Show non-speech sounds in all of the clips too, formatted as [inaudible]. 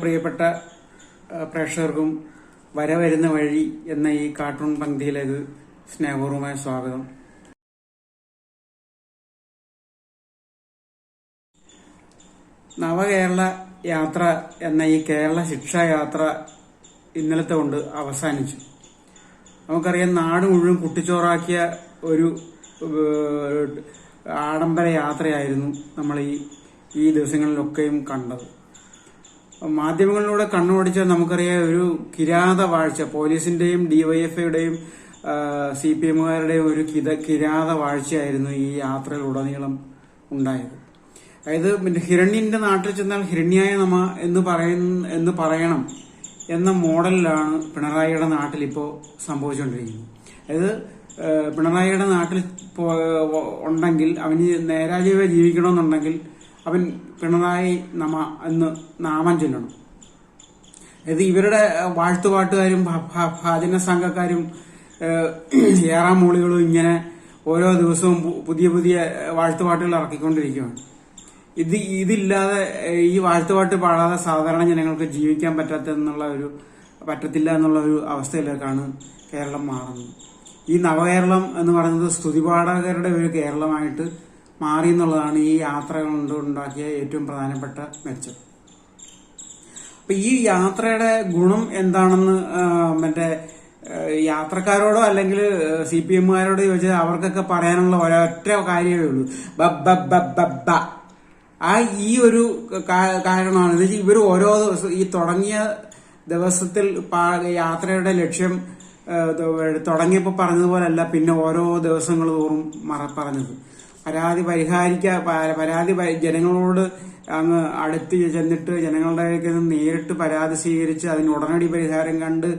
പ്രിയപ്പെട്ട പ്രേക്ഷകർക്കും പ്രേക്ഷകർക്കും വരവരുന്ന വഴി എന്ന ഈ കാർട്ടൂൺ പങ്ക്തിയിലേക്ക് സ്നേഹപൂർവമായ സ്വാഗതം. നവകേരള യാത്ര എന്ന ഈ കേരള ശിക്ഷാ യാത്ര ഇന്നലത്തെ കൊണ്ട് അവസാനിച്ചു. നമുക്കറിയാം നാട് മുഴുവൻ കുട്ടിച്ചോറാക്കിയ ഒരു ആഡംബര യാത്രയായിരുന്നു നമ്മൾ ഈ ഈ ദിവസങ്ങളിലൊക്കെയും കണ്ടത്. മാധ്യമങ്ങളിലൂടെ കണ്ണോടിച്ച നമുക്കറിയാം ഒരു കിരാത വാഴ്ച പോലീസിന്റെയും ഡിവൈഎഫ്ഐയുടെയും സി പി എമ്മുകാരുടെയും ഒരു കിത കിരാത വാഴ്ചയായിരുന്നു ഈ യാത്രയിലുടനീളം ഉണ്ടായത്. അതായത് ഹിരണ്യന്റെ നാട്ടിൽ ചെന്നാൽ ഹിരണ്യായ നമ എന്ന് പറയുന്ന എന്ന് പറയണം എന്ന മോഡലിലാണ് പിണറായിയുടെ നാട്ടിൽ ഇപ്പോൾ സംഭവിച്ചുകൊണ്ടിരിക്കുന്നത്. അതായത് പിണറായിയുടെ നാട്ടിൽ ഉണ്ടെങ്കിൽ അവന് നേരാജീവ ജീവിക്കണമെന്നുണ്ടെങ്കിൽ അവൻ പിണറായി നമ എന്ന് നാമം ചൊല്ലണം. ഇത് ഇവരുടെ വാഴ്ത്തുപാട്ടുകാരും ഭജന സംഘക്കാരും ഏറാം മൂളികളും ഇങ്ങനെ ഓരോ ദിവസവും പുതിയ പുതിയ വാഴ്ത്തുപാട്ടുകൾ ഇറക്കിക്കൊണ്ടിരിക്കുകയാണ്. ഇത് ഇതില്ലാതെ ഈ വാഴ്ത്തുപാട്ട് പാടാതെ സാധാരണ ജനങ്ങൾക്ക് ജീവിക്കാൻ പറ്റാത്ത എന്നുള്ള ഒരു പറ്റത്തില്ല എന്നുള്ള ഒരു അവസ്ഥയിലേക്കാണ് കേരളം മാറുന്നത്. ഈ നവകേരളം എന്ന് പറയുന്നത് സ്തുതിപാഠകരുടെ ഒരു കേരളമായിട്ട് മാറി എന്നുള്ളതാണ് ഈ യാത്ര കൊണ്ട് ഉണ്ടാക്കിയ ഏറ്റവും പ്രധാനപ്പെട്ട മെച്ചം. അപ്പൊ ഈ യാത്രയുടെ ഗുണം എന്താണെന്ന് മറ്റേ യാത്രക്കാരോടോ അല്ലെങ്കിൽ സി പി എമ്മുകാരോടോ ചോദിച്ചാൽ അവർക്കൊക്കെ പറയാനുള്ള ഒരൊറ്റ കാര്യമേ ഉള്ളൂ. ബ. ആ ഈ ഒരു കാരണമാണ് കാരണമാണ്. വെച്ചാൽ ഇവർ ഓരോ ദിവസം ഈ തുടങ്ങിയ ദിവസത്തിൽ യാത്രയുടെ ലക്ഷ്യം തുടങ്ങിയപ്പോൾ പറഞ്ഞതുപോലല്ല പിന്നെ ഓരോ ദിവസങ്ങൾ തോറും മറ പറഞ്ഞത്. പരാതി പരിഹാരിക്ക പരാതി ജനങ്ങളോട് അങ്ങ് അടുത്ത് ചെന്നിട്ട് ജനങ്ങളുടെ നിന്ന് നേരിട്ട് പരാതി സ്വീകരിച്ച് അതിന് ഉടനടി പരിഹാരം കണ്ട്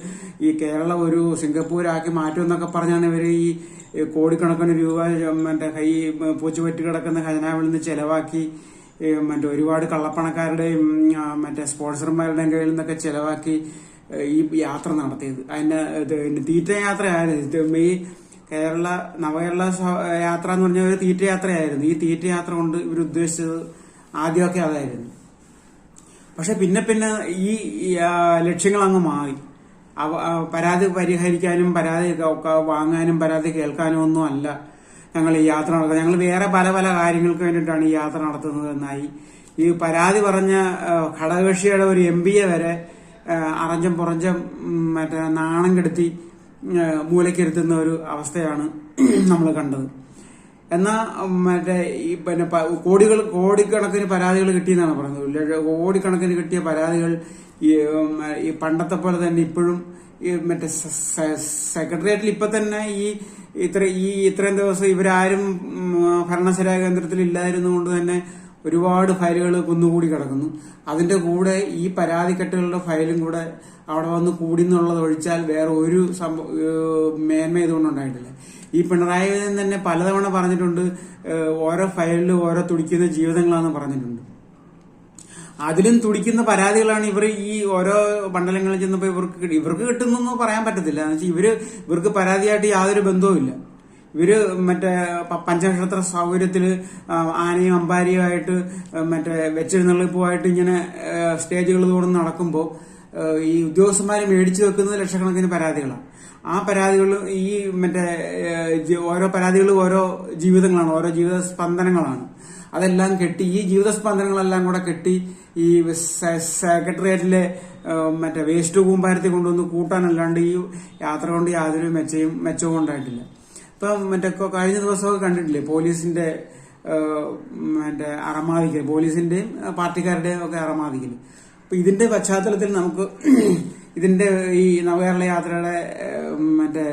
ഈ കേരളം ഒരു സിംഗപ്പൂരാക്കി മാറ്റും എന്നൊക്കെ പറഞ്ഞാണ് ഇവർ ഈ കോടിക്കണക്കിന് രൂപ മറ്റേ കൈ പൂച്ചുപറ്റി കിടക്കുന്ന ഖജനാവിൽ നിന്ന് ചെലവാക്കി മറ്റേ ഒരുപാട് കള്ളപ്പണക്കാരുടെയും മറ്റേ സ്പോൺസർമാരുടെയും കയ്യിൽ നിന്നൊക്കെ ചെലവാക്കി ഈ യാത്ര നടത്തിയത്. അതിന്റെ തീറ്റ യാത്രയായിരുന്നു ഈ കേരള നവകേരള യാത്ര എന്ന് പറഞ്ഞ ഒരു തീറ്റ യാത്രയായിരുന്നു ഈ തീറ്റ യാത്ര കൊണ്ട് ഇവർ ഉദ്ദേശിച്ചത് ആദ്യമൊക്കെ അതായിരുന്നു. പക്ഷെ പിന്നെ പിന്നെ ഈ ലക്ഷ്യങ്ങൾ അങ്ങ് മാറി. പരാതി പരിഹരിക്കാനും പരാതി വാങ്ങാനും പരാതി കേൾക്കാനും ഒന്നും അല്ല ഞങ്ങൾ ഈ യാത്ര നടത്തുന്നത്. ഞങ്ങൾ വേറെ പല പല കാര്യങ്ങൾക്ക് വേണ്ടിയിട്ടാണ് ഈ യാത്ര നടത്തുന്നത് എന്നായി. ഈ പരാതി പറഞ്ഞ ഘടകകക്ഷിയുടെ ഒരു എം പിയെ വരെ അറഞ്ചം പുറഞ്ചം മറ്റേ നാണം കെടുത്തി മൂലക്കിരുത്തുന്ന ഒരു അവസ്ഥയാണ് [clears throat] നമ്മൾ കണ്ടത്. എന്നാ മറ്റേ ഈ പിന്നെ കോടികൾ കോടിക്കണക്കിന് പരാതികൾ കിട്ടിയെന്നാണ് പറഞ്ഞത്. കോടിക്കണക്കിന് കിട്ടിയ പരാതികൾ ഈ പണ്ടത്തെ പോലെ തന്നെ ഇപ്പോഴും ഈ മറ്റേ സെക്രട്ടേറിയറ്റിൽ ഇപ്പൊ തന്നെ ഈ ഇത്ര ഈ ഇത്രയും ദിവസം ഇവരാരും കേന്ദ്രത്തിൽ കേന്ദ്രത്തിൽ ഇല്ലായിരുന്നുകൊണ്ട് തന്നെ ഒരുപാട് ഫയലുകൾ കുന്നുകൂടി കിടക്കുന്നു. അതിന്റെ കൂടെ ഈ പരാതിക്കെട്ടുകളുടെ ഫയലും കൂടെ അവിടെ വന്ന് കൂടി എന്നുള്ളത് ഒഴിച്ചാൽ വേറെ ഒരു സംഭവ മേന്മ ഇതുകൊണ്ടുണ്ടായിട്ടില്ല ഈ പിണറായി വിജയൻ തന്നെ പലതവണ പറഞ്ഞിട്ടുണ്ട് ഓരോ ഫയലിലും ഓരോ തുടിക്കുന്ന ജീവിതങ്ങളാണെന്ന് പറഞ്ഞിട്ടുണ്ട്. അതിലും തുടിക്കുന്ന പരാതികളാണ് ഇവർ ഈ ഓരോ മണ്ഡലങ്ങളിൽ ചെന്നപ്പോൾ ഇവർക്ക് ഇവർക്ക് കിട്ടുന്നൊന്നും പറയാൻ പറ്റത്തില്ല. എന്ന് വെച്ചാൽ ഇവർ ഇവർക്ക് പരാതിയായിട്ട് യാതൊരു ബന്ധവുമില്ല. ഇവർ മറ്റേ പഞ്ചനക്ഷത്ര സൗകര്യത്തിൽ ആനയും അമ്പാരിയുമായിട്ട് മറ്റേ വെച്ചെഴുന്നള്ളിപ്പുമായിട്ട് ഇങ്ങനെ സ്റ്റേജുകൾ തോറും നടക്കുമ്പോൾ ഈ ഉദ്യോഗസ്ഥന്മാർ മേടിച്ചു വെക്കുന്നത് ലക്ഷക്കണക്കിന് പരാതികളാണ്. ആ പരാതികൾ ഈ മറ്റേ ഓരോ പരാതികളും ഓരോ ജീവിതങ്ങളാണ് ഓരോ ജീവിത സ്പന്ദനങ്ങളാണ്. അതെല്ലാം കെട്ടി ഈ ജീവിത സ്പന്ദനങ്ങളെല്ലാം കൂടെ കെട്ടി ഈ സെക്രട്ടേറിയറ്റിലെ മറ്റേ വേസ്റ്റ് കൂമ്പാരത്തിൽ കൊണ്ടുവന്ന് കൂട്ടാനല്ലാണ്ട് ഈ യാത്ര കൊണ്ട് യാതൊരു മെച്ചയും മെച്ചവും ഉണ്ടായിട്ടില്ല. ഇപ്പം മറ്റേ കഴിഞ്ഞ ദിവസമൊക്കെ കണ്ടിട്ടില്ലേ? പോലീസിന്റെ മറ്റേ അറമാദിക്കൽ പോലീസിന്റെയും പാർട്ടിക്കാരുടെയും ഒക്കെ അറമാദിക്കൽ അപ്പൊ ഇതിന്റെ പശ്ചാത്തലത്തിൽ നമുക്ക് [clears throat] ഇതിന്റെ ഈ നവകേരള യാത്രയുടെ മറ്റേ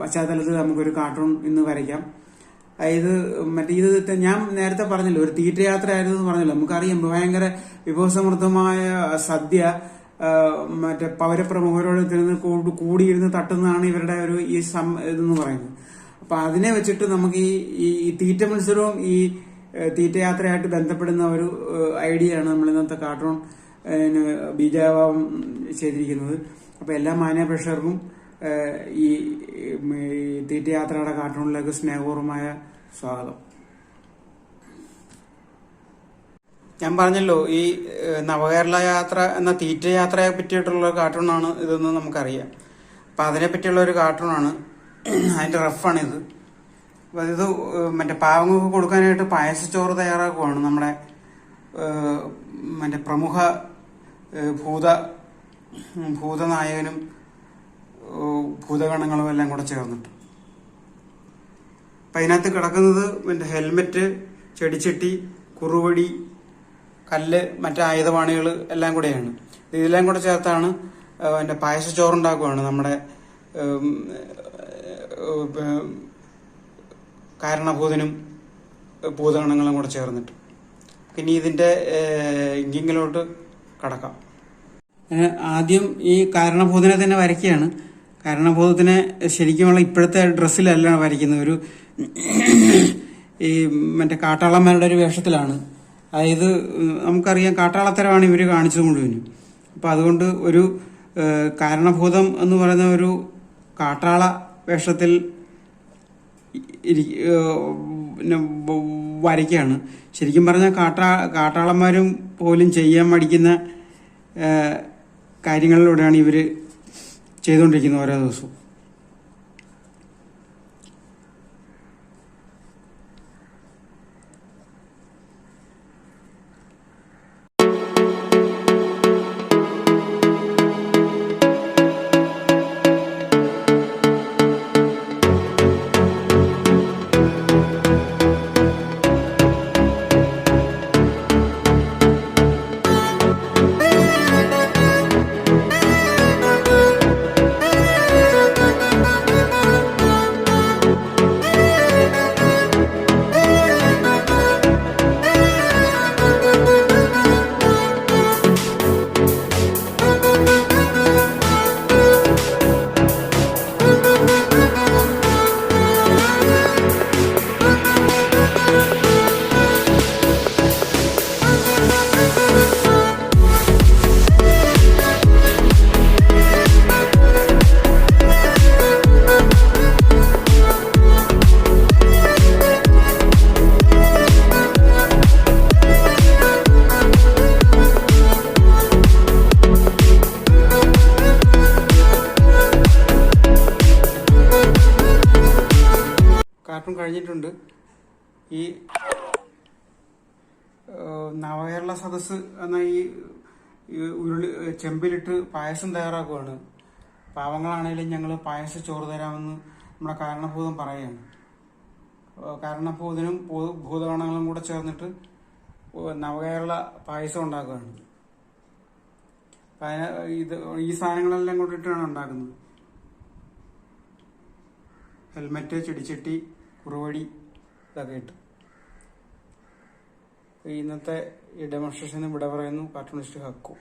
പശ്ചാത്തലത്തിൽ നമുക്കൊരു കാർട്ടൂൺ ഇന്ന് വരയ്ക്കാം. അതായത് മറ്റേ ഇത് ഞാൻ നേരത്തെ പറഞ്ഞല്ലോ ഒരു തീർത്ഥയാത്ര ആയിരുന്നു എന്ന് പറഞ്ഞല്ലോ. നമുക്കറിയാം ഭയങ്കര വിഭവസമൃദ്ധമായ സദ്യ മറ്റേ പൗരപ്രമുഖരോട് കൂടിയിരുന്ന് തട്ടുന്നതാണ് ഇവരുടെ ഒരു ഈ സം ഇതെന്ന് പറയുന്നത്. അപ്പൊ അതിനെ വെച്ചിട്ട് നമുക്ക് ഈ ഈ- തീറ്റ മത്സരവും ഈ തീറ്റയാത്രയായിട്ട് ബന്ധപ്പെടുന്ന ഒരു ഐഡിയ ഐഡിയയാണ് നമ്മൾ ഇന്നത്തെ കാർട്ടൂൺ ബീജാഭാവം ചെയ്തിരിക്കുന്നത്. അപ്പൊ എല്ലാ മാന്യ പ്രേക്ഷകർക്കും ഏഹ്, ഈ ഉം, ഈ തീറ്റയാത്രയുടെ കാർട്ടൂണിലേക്ക് സ്നേഹപൂർവമായ സ്വാഗതം. ഞാൻ പറഞ്ഞല്ലോ ഈ നവകേരള യാത്ര എന്ന തീറ്റ യാത്രയെ പറ്റിയിട്ടുള്ള കാർട്ടൂണാണ് ഇതെന്ന് നമുക്കറിയാം. അപ്പം അതിനെ പറ്റിയുള്ള ഒരു കാർട്ടൂണാണ്. അതിന്റെ റഫാണിത്. അപ്പം ഇത് മറ്റേ പാവങ്ങൾക്ക് കൊടുക്കാനായിട്ട് പായസച്ചോറ് തയ്യാറാക്കുവാണ് നമ്മുടെ മറ്റേ പ്രമുഖ ഭൂത ഭൂതനായകനും ഭൂതഗണങ്ങളും എല്ലാം കൂടെ ചേർന്നിട്ട്. അപ്പം അതിനകത്ത് കിടക്കുന്നത് പിന്നെ ഹെൽമെറ്റ് ചെടിച്ചട്ടി കുറുവടി കല്ല് മറ്റു ആയുധപാണികൾ എല്ലാം കൂടെയാണ്. ഇതെല്ലാം കൂടെ ചേർത്താണ് എന്റെ പായസ ചോറുണ്ടാക്കുകയാണ് നമ്മുടെ കാരണഭൂതനും ഭൂതഗണങ്ങളും കൂടെ ചേർന്നിട്ട്. ഇനി ഇതിന്റെ ഇങ്കിങ്ങിലോട്ട് കടക്കാം. ആദ്യം ഈ കാരണഭൂതനെ തന്നെ വരയ്ക്കുകയാണ്. കാരണഭൂതത്തിനെ ശരിക്കുമുള്ള ഇപ്പോഴത്തെ ഡ്രസ്സിലല്ല വരയ്ക്കുന്നത്. ഒരു ഈ മറ്റേ കാട്ടാളന്മാരുടെ ഒരു വേഷത്തിലാണ്. അതായത് നമുക്കറിയാം കാട്ടാളത്തരമാണ് ഇവർ കാണിച്ചത് മുഴുവനും. അപ്പം അതുകൊണ്ട് ഒരു കാരണഭൂതം എന്ന് പറയുന്ന ഒരു കാട്ടാള വേഷത്തിൽ വരയ്ക്കുകയാണ് ശരിക്കും പറഞ്ഞാൽ കാട്ടാ കാട്ടാളന്മാരും പോലും ചെയ്യാൻ മടിക്കുന്ന കാര്യങ്ങളിലൂടെയാണ് ഇവർ ചെയ്തുകൊണ്ടിരിക്കുന്നത് ഓരോ ദിവസവും. കാർട്ടൂൺ കഴിഞ്ഞിട്ടുണ്ട്. ഈ നവകേരള സദസ് എന്ന ഈ ഉരുളി ചെമ്പിലിട്ട് പായസം തയ്യാറാക്കുകയാണ് പാവങ്ങളാണേലും ഞങ്ങൾ പായസ ചോറ് തരാമെന്ന് നമ്മുടെ കാരണഭൂതം പറയുകയാണ്. കാരണഭൂതനും ഭൂതഗണങ്ങളും കൂടെ ചേർന്നിട്ട് നവകേരള പായസം ഉണ്ടാക്കുകയാണ്. ഇത് ഈ സാധനങ്ങളെല്ലാം കൊണ്ടിട്ടാണ് ഉണ്ടാക്കുന്നത്. ഹെൽമെറ്റ് ചെടിച്ചട്ടി കുറുവടി ഇതൊക്കെ ഇട്ടു. ഇന്നത്തെ ഈ ഡെമോൺസ്ട്രേഷൻ ഇവിടെ പറയുന്നു കാർട്ടൂണിസ്റ്റ് ഹക്കു.